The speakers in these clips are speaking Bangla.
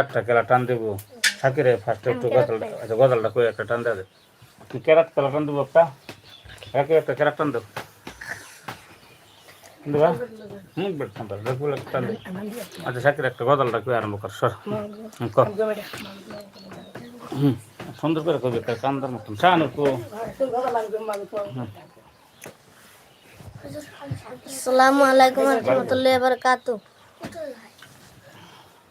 একটা কেলা টান দেবো সাকিরে ফার্স্টে একটু গজালটা আচ্ছা গজালটা করে একটা টান দেবে তুই কেরাত কেলা টান দেবো একটা। একে একটা কেরাত টান দেবো দেবা হুম বেট টান দেবো দেখব টান দেবো আচ্ছা সাকিরে একটা গজালটা করে আরম্ভ কর সর। কর হুম সুন্দর করে কবি একটা কান্দার মতন। শাহানুর কো আসসালামু আলাইকুম রহমতুল্লাহ বারকাতু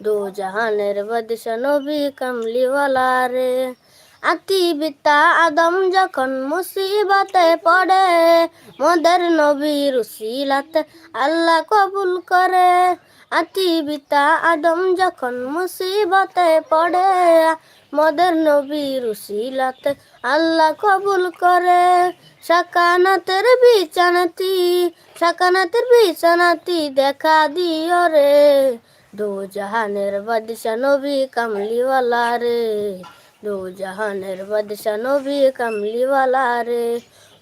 দু জাহানের বাদশা নবী কামলিওয়ালা রে আতি বিতা আদম যখন মুসিবতে পড়ে মোদের নবীর উসিলাতে আল্লাহ কবুল করে আতি বিতা আদম যখন মুসিবতে পড়ে মদের নবীর উসিলাতে আল্লাহ কবুল করে সাকানাতের বিছানাতি সাকানাতের বিছানাতি দেখা দিও রে দু জাহানের বাদশা নবী কামলিওয়ালা রে দু জাহানের বাদশা নবী কামলিওয়ালা রে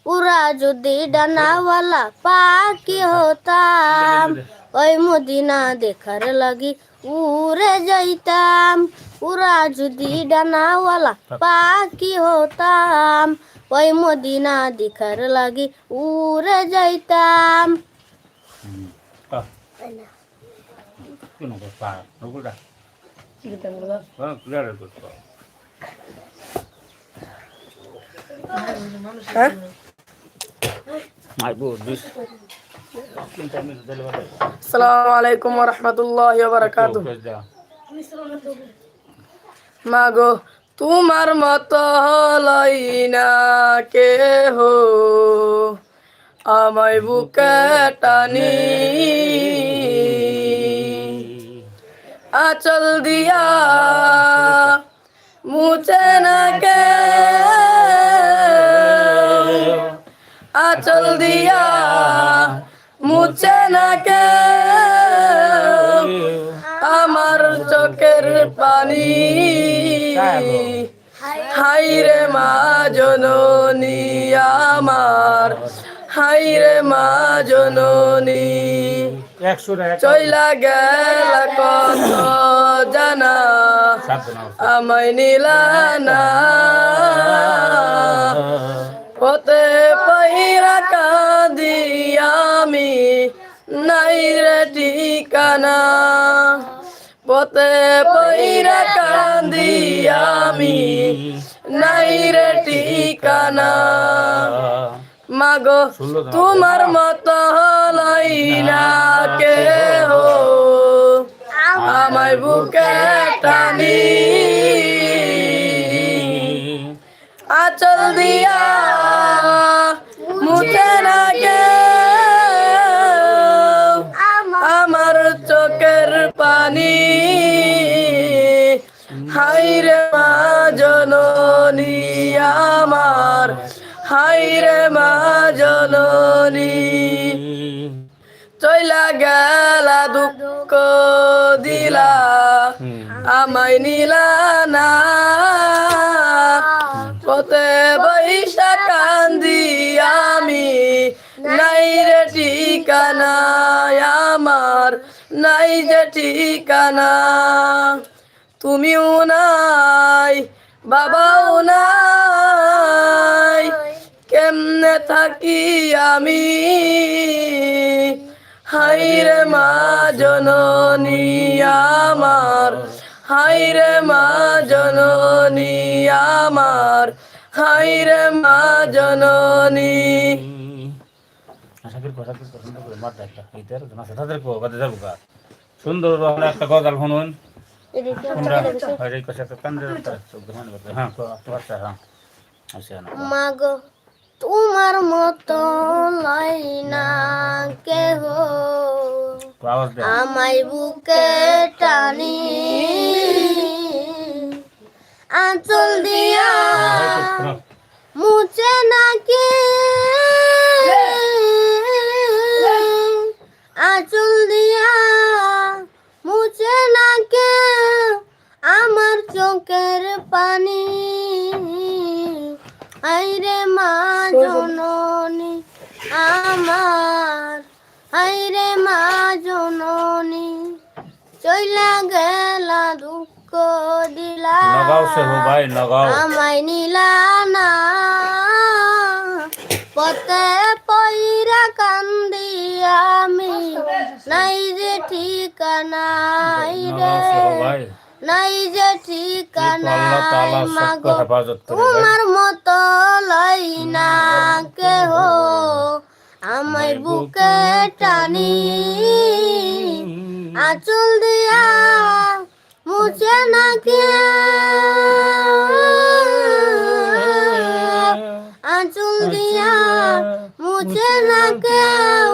পুরা যদি ডানাওয়ালা পাখি হতাম ওই মদিনা দেখার লাগি উড়ে যাইতাম পুরা যদি ডানাওয়ালা পাখি হতাম ওই মদিনা দেখার লাগি উড়ে যাইতাম হুম কর আলাইকুম রহমতুল্লাহ বারাকাতু মাগো তোমার মত হলাই না কে হো আমায় বুকে টানি আচল দিয়া মুছে না কে? আচল দিয়া মুছে না কে? আমার চোখের পানি। হাই রে মা জননী আমার। হাই রে মা জননী। একশো টাকা চইলা গেল কত জানা? আমায় নিলানা পথে পাইরা কাঁদি আমি নাই রে ঠিকানা। পথে পাইরা কাঁদি আমি নাই রে ঠিকানা। মাগো তোমার মতো হলাই না কে হো আমায় বুকে টানি। আচল দিয়া মুখে না কে আমার চোখের পানি। হাই রে মা জননী আমার। হাই রে মা জননী, চইলা গেলা দুঃখ দিলা, আমায় নিলা না। পথে বৈশা কান্দি আমি, নাই রে ঠিকানা আমার, নাই যে ঠিকানা। তুমিও নাই, বাবাও নাই। কেমনে থাকি আমি? হাই রে মা জননী আমার হাই রে মা জননী আমার হাই রে মা জননী। সুন্দর একটা গজাল শুনুন। হয় হ্যাঁ। আচ্ছা তোমার মতো লাই না কেহ। আমায় বুকে টানি। আঁচল দিয়া মুছে নাকি? আঁচল দিয়া মুছে নাকি? আমার চোখের পানি। আইরে মা জননী আমার। আইরে মা জননী চইলা গেলা দুঃখ দিলা। নগাঁও সে হো ভাই নগাঁও। আমায় নিলা না। পথে পইরা কান্দি আমি নাই যে ঠিকানা। নগাঁও সে হো ভাই। নাই যে ঠিকানা তোমার মতো লই না কেহ। আমায় বুকে টানি। আঁচল দিয়া মুছে না কে আঁচল দিয়া মুছে না কেউ।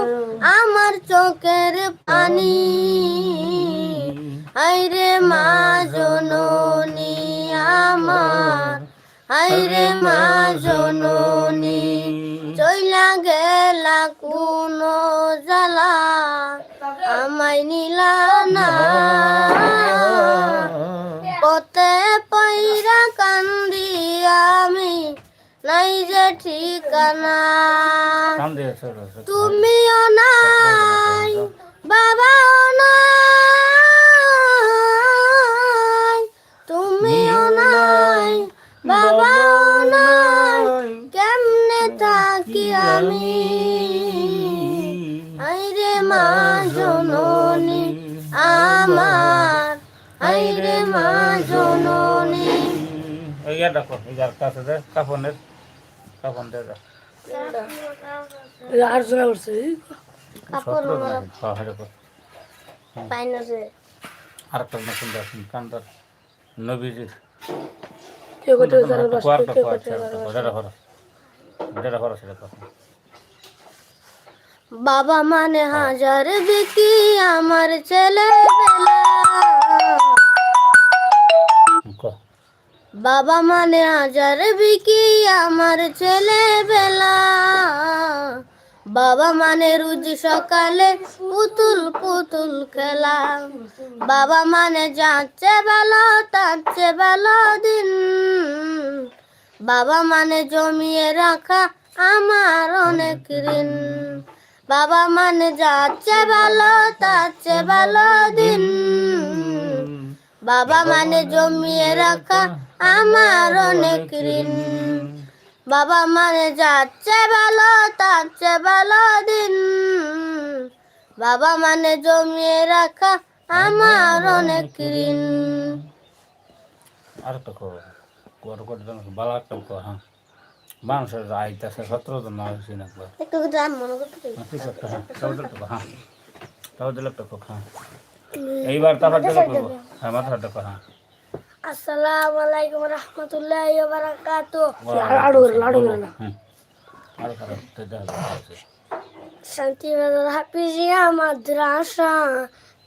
আমার চোখের পানি। আইরে মা জননী চইলা গেলা কোন জ্বালা, আমায় নিলা না। পথে পইরা কান্দি আমি, নাই যে ঠিকানা। তুমিও নাই বাবাও নাই। তুমিও নাই বাবাও নাই কেমনে থাকি আমি? আইরে মা জননী আমার। আইরে মা জননী। এই ইয়া দেখো এই যার কাছে দে কাফনের। কাফন দে দে আর শোনা করছে কাপড় সত্র না হ্যাঁ হ্যাঁ দেখো পাইনা যে আর একটা নতুন দেখুন কান্দার নবীজির বাস বাবা মানে হাজার বিকি আমার ছেলে বাবা মানে হাজার বিকি আমার ছেলে বেলা বাবা মানে রোজ সকালে পুতুল পুতুল খেলা। বাবা মানে যাচ্ছে ভালো তাচ্ছে ভালো দিন। বাবা মানে জমিয়ে রাখা আমার অনেক ঋণ। বাবা মানে যাচ্ছে ভালো তাচ্ছে ভালো দিন। বাবা মানে জমিয়ে রাখা আমার অনেক ঋণ। বাবা মানে যাচ্ছে ভালো তাচ্ছে ভালো দিন। বাবা মানে জমিয়ে রাখা আমার অনেক ঋণ। আর একটা কো কুয়ার কোট দেন বালা একটা কো হ্যাঁ মানুষের আইতাছে সতেরো জন না হয়েছে না একবার একটু দাম মনে করতে হ্যাঁ, ঠিক আছে হ্যাঁ। হ্যাঁ। হ্যাঁ এইবার তারপর দিলে করব। হ্যাঁ মাথা দেখো হ্যাঁ। আসসালামু আলাইকুম রহমতুল্লাহ বারাকাতু আড়ো করে লাড়ো না আরও খারাপ তো দেখা যাচ্ছে হাফিজিয়া মাদ্রাসা।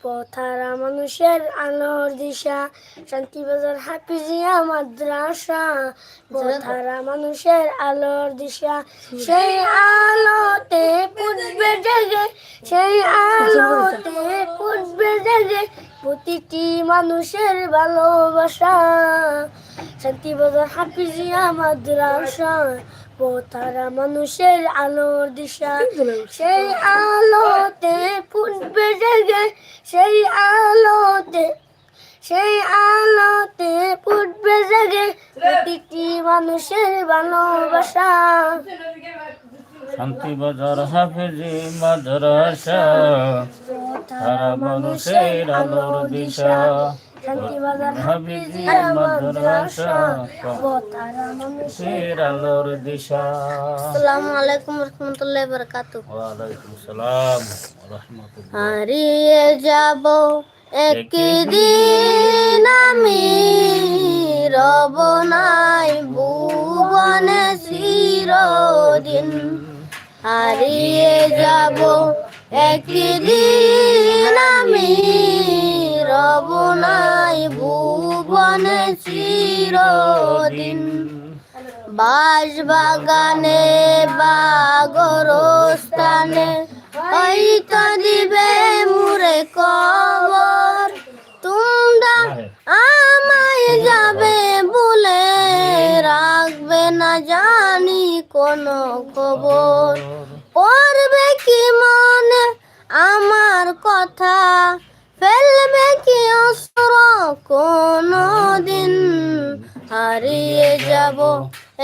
পথারা, মানুষের আলোর দিশা, শান্তিবাজার হাফিজিয়া, মাদ্রাসা, পথারা, মানুষের আলোর দিশা। সেই আলোতে ফুটবে জেগে, সেই আলোতে ফুটবে জেগে প্রতিটি মানুষের ভালোবাসা। শান্তিবাজার হাফিজিয়া, মাদ্রাসা পথারা মানুষের আলোর দিশা। সেই আলোতে ফুটবে জেগে সেই আলোতে সেই আলোতে ফুটবে জেগে প্রতিটি মানুষের ভালোবাসা। শান্তি বাজার হাফেজি মাদ্রাসা। সারা মানুষের আলোর দিশা। শান্তিবাজার হাফেজি মাদ্রাসা মাদ্রাসা মানুষের মানুষের আলোর দিশা। আসসালামু আলাইকুম রহমতুল্লাহ বারকাতু। ওয়ালাইকুম সালাম রহমতুল্লাহ। হারিয়ে যাব একদিন আমি রব নাই ভুবনে চিরদিন। হারিয়ে যাব একদিন আমি রব নাই ভুবনে চিরদিন। বাস বাগানে বা গরস্থানে হয়তো দিবে মুরে কবর। তোমরা আমায় যাবে বলে রাখবে না জানি কোনো খবর। পড়বে কি মনে আমার কথা? ফেলবে কি অস্ত্র কোনো দিন হারিয়ে যাব।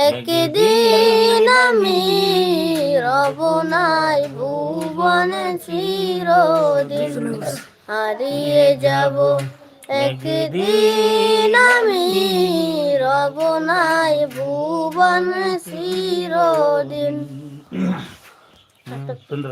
একদিন আমি রব নাই ভুবনে চিরদিন হারিয়ে যাব। একদিন আমি রব নাই ভুবনে চিরদিন। সুন্দর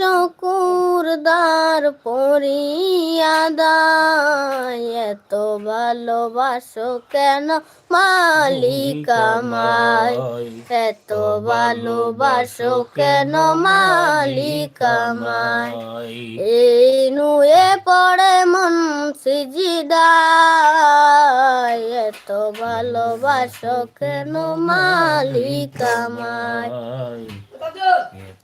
করেছ কুরদার পরিয়াদায় এত ভালোবাসো কেন মালিক আমায়? এত ভালোবাসো কেন মালিক আমায়? এই নুয়ে পড়ে মন সিজিদায়। এত ভালোবাসো কেন মালিক আমায়?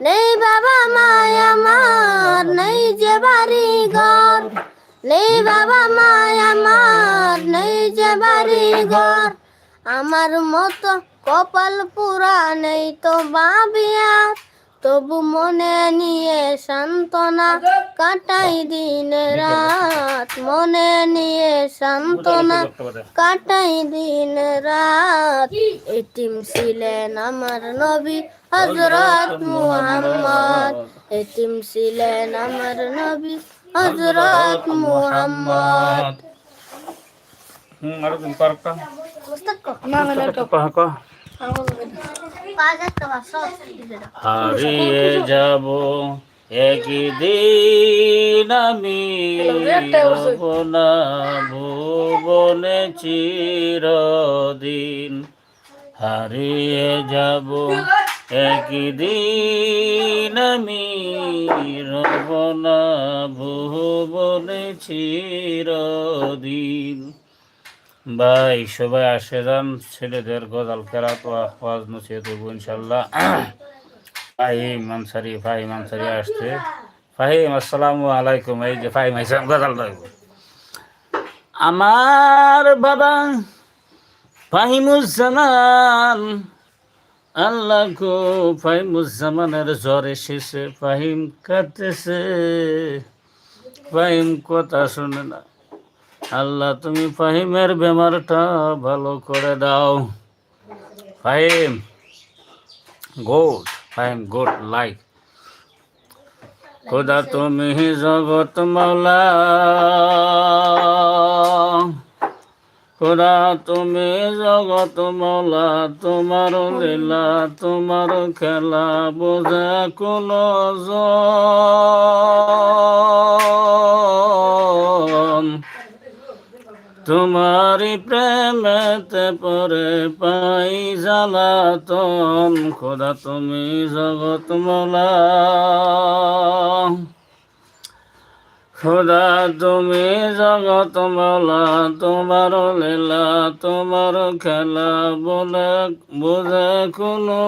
নেই বাবা মায় আমার নেই যে বাড়ি ঘর। নেই বাবা মায় আমার নেই যে বাড়ি ঘর। আমার মতো কপাল পুরা নেই তো বাবিয়ার তবু মনে নিয়ে সান্ত্বনা কাটাই দিন রাত। মনে নিয়ে সান্ত্বনা কাটাই দিন রাত। এটিম ছিলেন আমার নবী হজরত মুহাম্মদ। এটিম ছিলেন আমার নবী হজরত মুহাম্মদ। হুম আরও দিন পারক হারিয়ে যাব একদিন আমি রব না ভুবনে চিরদিন। হারিয়ে যাব একদিন আমি রব না ভুবনে চিরদিন ভাই, সবাই আসে যান, ছেলেদের গজাল কেরাত ওয়াজ নসিহত হইব ইনশাল্লাহ। ফাহিম আনসারি ফাহিম আনসারি আসছে। ফাহিম আসসালামু আলাইকুম। এই যে ফাহিম আইসাম গজাল রইব আমার বাবা ফাহিমুজ্জামান আল্লাহ গো ফাহিমুজ্জামানের জ্বর এসেছে ফাহিম কাঁদতেছে। ফাহিম কথা শুনে না। আল্লাহ, তুমি ফাহিমের বেমারটা ভালো করে দাও। Fahim good Fahim good like খোদা তুমি জগত মাওলা। খোদা, তুমি জগত মাওলা তোমার লীলা, তোমার খেলা, বোঝা কোনো তোমারি প্রেমেতে পরে পাই জ্বালাতন। খোদা, তুমি জগত মোলা। খোদা, তুমি জগত মোলা, তোমার লীলা, তোমার খেলা, বলে বোঝে কোনো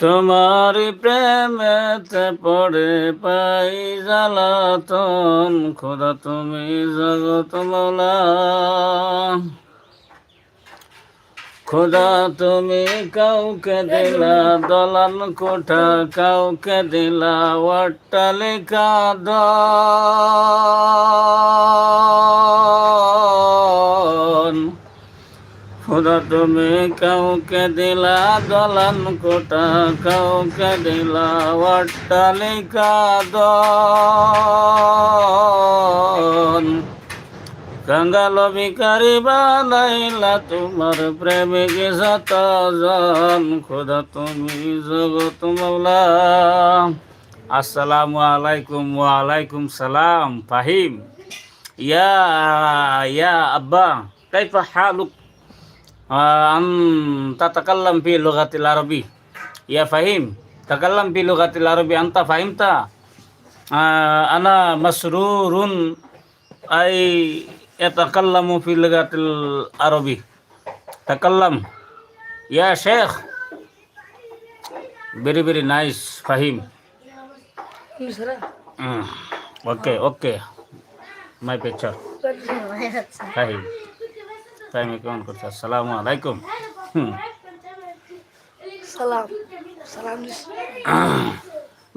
তোমার প্রেমেতে পড়ে পাই জ্বালাতন, খোদা, তুমি জগত মৌলা। খোদা, তুমি কাউকে দিলা দলান কোঠা কাউকে দিলা, অট্টালিকা দন খোদা, তুমি কাউকে দিলা দলান কোটা কাউকে দিলা, অট্টালিকা দন Dangkal lebih karib Fahim. Ya ya abang. Kita haluk am takalampi logatilarobi. Ya Fahim. Takalampi logatilarobi. Anta Fahim ta. Ana masru run. I yatakallamu fil lugatil arabi takallam ya syekh very very nice. Fahim. Mm. okay okay. My picture. Fahim. টাইমে কেমন করছে আসসালামু আলাইকুম হুম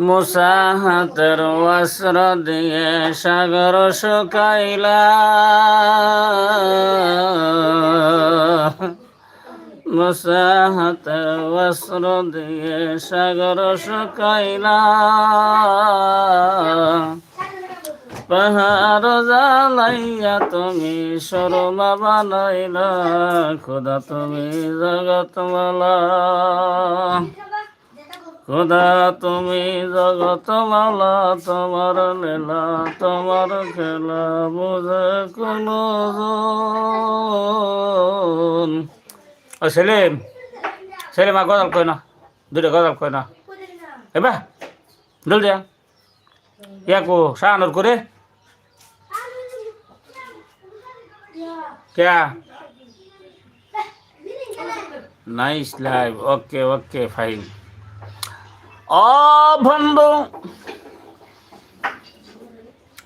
মুসাহাতের বস্ত্র দিয়ে সাগর শুকাইলা। মুসাহাতের বস্ত্র দিয়ে সাগর শুকাইলা। পাহাড় জ্বালাইয়া তুমি সরমা বানাইলা, খোদা তুমি জগৎ মালা খোদা তুমি জগত লালা তোমার লীলা তোমার খেলা বুঝে কোন ও সেলিম সেলিম আর গজাল কই না দুটো গজাল কই না এবার ডুল দিয়া ইয়াকো শাহানোর করে ক্যা nice live okay okay fine বন্ধু,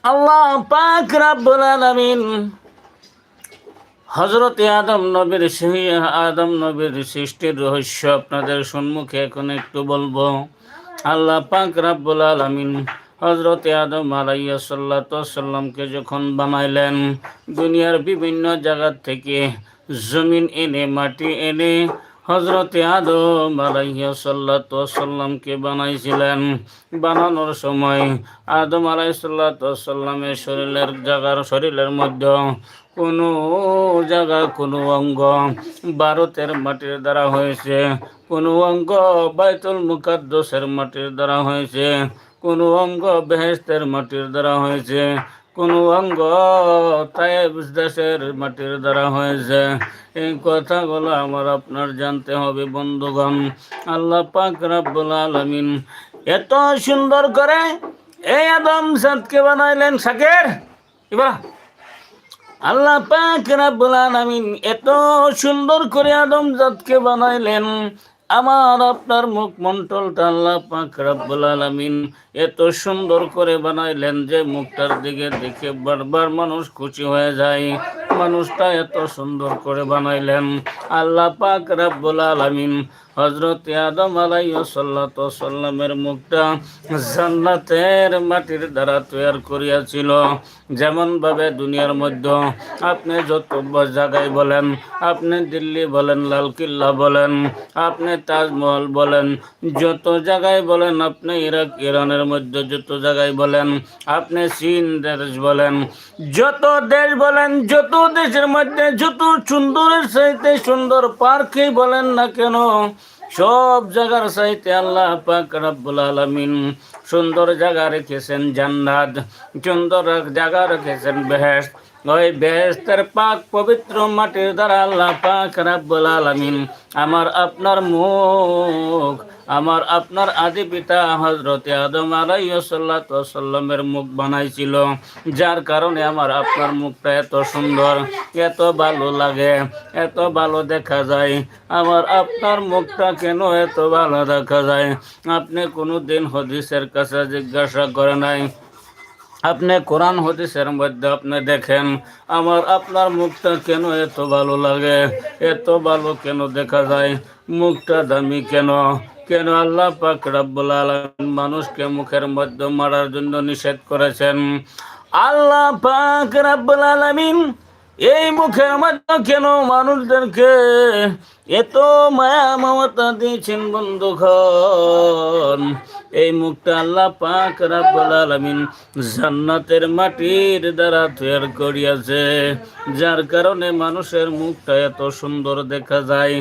আল্লাহ পাক রাব্বুল আলামিন হজরত আদম নবীর আদম নবীর সৃষ্টির রহস্য আপনাদের সম্মুখে এখন একটু বলব। আল্লাহ পাক রাব্বুল আলামিন হজরত আদম আলাইয়া সাল্লামকে যখন বানাইলেন, দুনিয়ার বিভিন্ন জায়গা থেকে জমিন এনে, মাটি এনে হজরতে আদম আলাইয়া সাল্লামকে বানাইছিলেন? বানানোর সময় আদম আলাই সাল্লামের শরীরের জায়গার শরীরের মধ্যে কোনো জায়গা কোনো অঙ্গ ভারতের মাটির দ্বারা হয়েছে, কোনো অঙ্গ বাইতুল মুকাদ্দসের মাটির দ্বারা হয়েছে, কোনো অঙ্গ বেহেস্তের মাটির দ্বারা হয়েছে কোনো অঙ্গ তায়েব দেশের মাটির দ্বারা হয়েছে। এই কথাগুলো আমার আপনার জানতে হবে, বন্ধুগণ। আল্লাহ পাক রাব্বুল আলামিন এত সুন্দর করে এই আদম সাদকে বানাইলেন শাকের। এবার আল্লাহ পাক রাব্বুল আলামিন এত সুন্দর করে আদম জাতকে বানাইলেন। আমার আপনার মুখ মুখমণ্ডলটা আল্লাহ পাক রাব্বুল আলামিন এত সুন্দর করে বানাইলেন যে মুখটার দিকে দেখে বারবার মানুষ খুশি হয়ে যায়। মানুষটা এত সুন্দর করে বানাইলেন। আল্লাহ পাক রাব্বুল আলামিন হজরত আদম আলাইসাল্লাত মুখটা জান্নাতের মাটির দ্বারা তৈরি করিয়াছিল। যেমনভাবে দুনিয়ার মধ্যে আপনি যত জায়গায় বলেন, আপনি দিল্লি বলেন, লালকিল্লা বলেন, আপনি তাজমহল বলেন, যত জায়গায় বলেন আপনি ইরাক, ইরানের মধ্যে যত জায়গায় বলেন, আপনি চীন দেশ বলেন, যত দেশ বলেন, যত দেশের মধ্যে যত সুন্দরের সাথে সুন্দর পার্কই বলেন না কেন, সব জায়গার সাইতে আল্লাহ পাক রাব্বুল আলামিন সুন্দর জায়গা রেখেছেন জান্নাত, সুন্দর জায়গা রেখেছেন বেহেশত। ওই বেহেস্তের পাক পবিত্র মাটির দ্বারা আল্লাহ পাক রাব্বুল আলামিন আমার, আপনার মুখ আমার আপনার আদি পিতা হজরতে আদম আলাইসাল্লামের মুখ বানাইছিল, যার কারণে আমার আপনার মুখটা এত সুন্দর, এত ভালো লাগে, এত ভালো দেখা যায়। আমার আপনার মুখটা কেন এত ভালো দেখা যায়? আপনি কোনো দিন হদিসের কাছে জিজ্ঞাসা করে নাই। আপনি কোরআন হদিসের মধ্যে আপনি দেখেন, আমার আপনার মুখটা কেন এত ভালো লাগে? এত ভালো কেন দেখা যায়? মুখটা দামি কেন? কেন আল্লাহ পাক রাব্বুল আলামিন মানুষকে মুখের মধ্যে মারার জন্য নিষেধ করেছেন? আল্লাহ পাক রাব্বুল আলামিন এই মুখের মধ্যে কেন মানুষদেরকে এত মায়া মমতা দিয়েছেন বন্ধুগণ? এই মুখটা আল্লাহ পাক রাব্বুল জান্নাতের মাটির দ্বারা তৈরি করিয়াছে। যার কারণে মানুষের মুখটা এত সুন্দর দেখা যায়।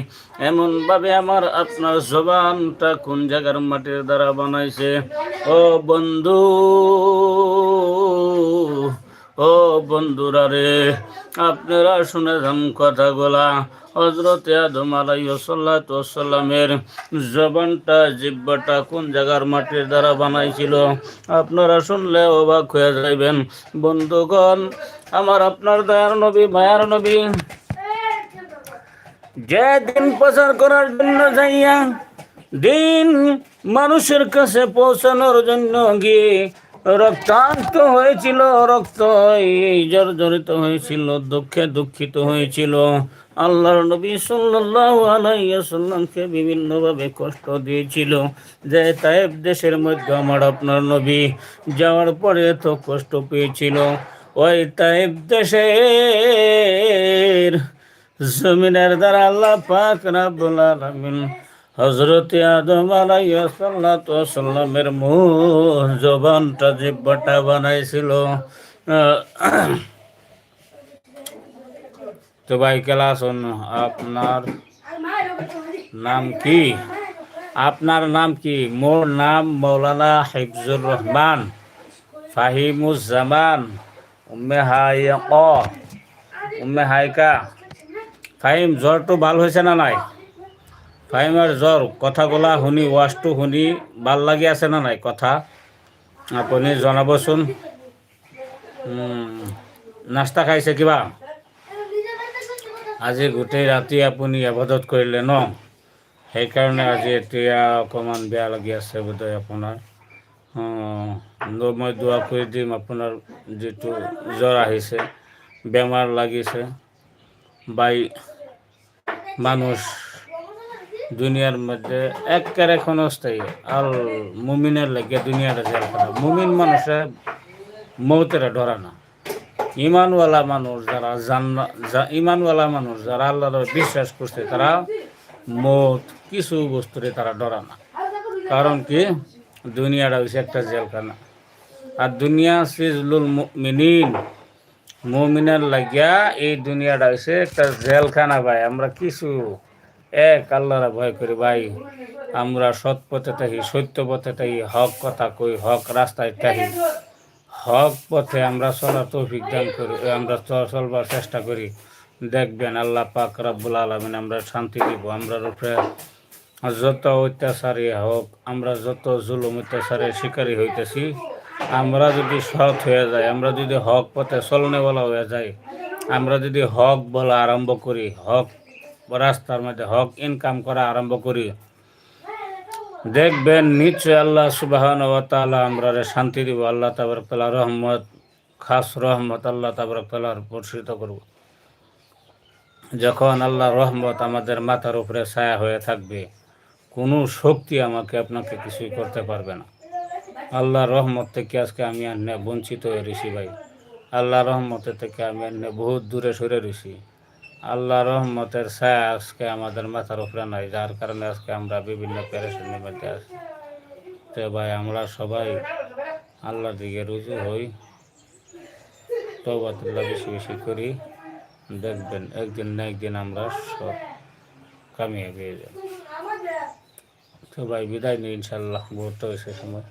এমন ভাবে আমার আপনার জবানটা কোন জায়গার মাটির দ্বারা বানাইছে? ও বন্ধু বন্ধুরা রে আপনারা শুনে যান কথাগুলা। হজরত আদম আলাইসাল্লামের জবানটা, জিব্বাটা কোন জায়গার মাটির দ্বারা বানাইছিল? আপনারা শুনলে অবাক হয়ে যাইবেন। বন্ধুগণ, আমার আপনার দয়ার নবী, মায়ার নবী যে দিন প্রচার করার জন্য যাইয়া দিন মানুষের কাছে পৌঁছানোর জন্য গিয়ে রক্তাক্ত হয়েছিল, রক্ত জর্জরিত হয়েছিল, দুঃখে দুঃখিত হয়েছিল। আল্লাহর নবী সাল্লাল্লাহু আলাইহি সাল্লামকে বিভিন্নভাবে কষ্ট দিয়েছিল যে তাইব দেশের মধ্যে আমার আপনার নবী যাওয়ার পরে তো কষ্ট পেয়েছিল। ওই তাইব দেশের জমিনের দ্বারা আল্লাহ পাক রাব্বুল আলামিন হযরত আদম আলাইহিস সাল্লাতু সাল্লামের মুখ জবানটা জিহ্বাটা বানাইছিল তো ভাই ক্লাস আপনার নাম কি? আপনার নাম কি? মোর নাম মৌলানা হিফজুর রহমান ফাহিমুজ্জামান, উম্মে হাই উম্মে হাইকা ফাহিম জ্বরটো ভালো হৈছে না নাই? ফাহিমৰ জ্বৰ, কথাগুলা শুনি ৱাজটো শুনি ভালো লাগি আছে না নাই কথা? আপুনি জনাবচোন। নাস্তা খাইছে কিবা? আজি গোটেই ৰাতি আপুনি আবাদত কৰিলে ন? সেইকাৰণে আজি এতিয়া অকণমান বেয়া লাগি আছে বোধহয় আপোনাৰ। মই দোৱা কৰি দিম আপোনাৰ যিটো জ্বৰ আহিছে, বেমাৰ লাগিছে। বাই মানুষ দুনিয়ার মধ্যে একেবারে ক্ষণস্থায়ী। আর মুমিনের লাগে দুনিয়াটা জেল করা মুমিন মানুষে মৌতেরা ডরা না। ইমানওয়ালা মানুষ যারা জান্না ইমানওয়ালা মানুষ যারা আল্লাহর বিশ্বাস করছে, তারা মৌত কিছু বস্তুরে তারা ডরা না। কারণ কি? দুনিয়াটা হচ্ছে একটা জেলখানা। আর দুনিয়া সিজলুল মিনিন মুমিনের লাগিয়া এই দুনিয়াটা হচ্ছে একটা জেলখানা ভাই। আমরা কিছু এক আল্লাহরা ভয় করি, ভাই, আমরা সৎ পথে থাকি, সত্য পথে থাকি, হক কথা কই, হক রাস্তায় থাকি। হক পথে আমরা চলার তৌফিক দান করি, আমরা চলবার চেষ্টা করি। দেখবেন আল্লাহ পাক রাব্বুল আলমিন আমরা শান্তি দিব, আমরা উপরে যত অত্যাচারী হোক, আমরা যত জুলুম অত্যাচারের শিকারী হইতেছি, আমরা যদি সৎ হয়ে যাই, আমরা যদি হক পথে চলনেওয়ালা হয়ে যাই, আমরা যদি হক বলা আরম্ভ করি, হক রাস্তার মধ্যে হক ইনকাম করা আরম্ভ করি। দেখবেন নিশ্চয় আল্লাহ সুবাহান ও তালা আমরা শান্তি দিব, আল্লাহ তাবরকাল্লা রহমত, খাস রহমত আল্লাহ তাবরকাল্লার বর্ষিত করব। যখন আল্লাহ রহমত আমাদের মাথার উপরে ছায়া হয়ে থাকবে, কোনো শক্তি আমাকে আপনাকে কিছুই করতে পারবে না। আল্লাহ রহমত থেকে আজকে আমি আর বঞ্চিত হয়ে ঋষি ভাই। আল্লাহ রহমতের থেকে আমি আর বহুত দূরে সরে রয়েছি আল্লাহ রহমতের ছায়া আজকে আমাদের মাথার উপরে নাই, যার কারণে আজকে আমরা বিভিন্ন প্যারেশনের মধ্যে আছি। তো ভাই, আমরা সবাই আল্লাহর দিকে রুজু হই তবাতুল্লাহ বেশি বেশি করি। দেখবেন একদিন না একদিন আমরা সব কামিয়ে পেয়ে যাব তো ভাই, বিদায় নিই ইনশাল্লাহ বহুত হয়েছে সময়।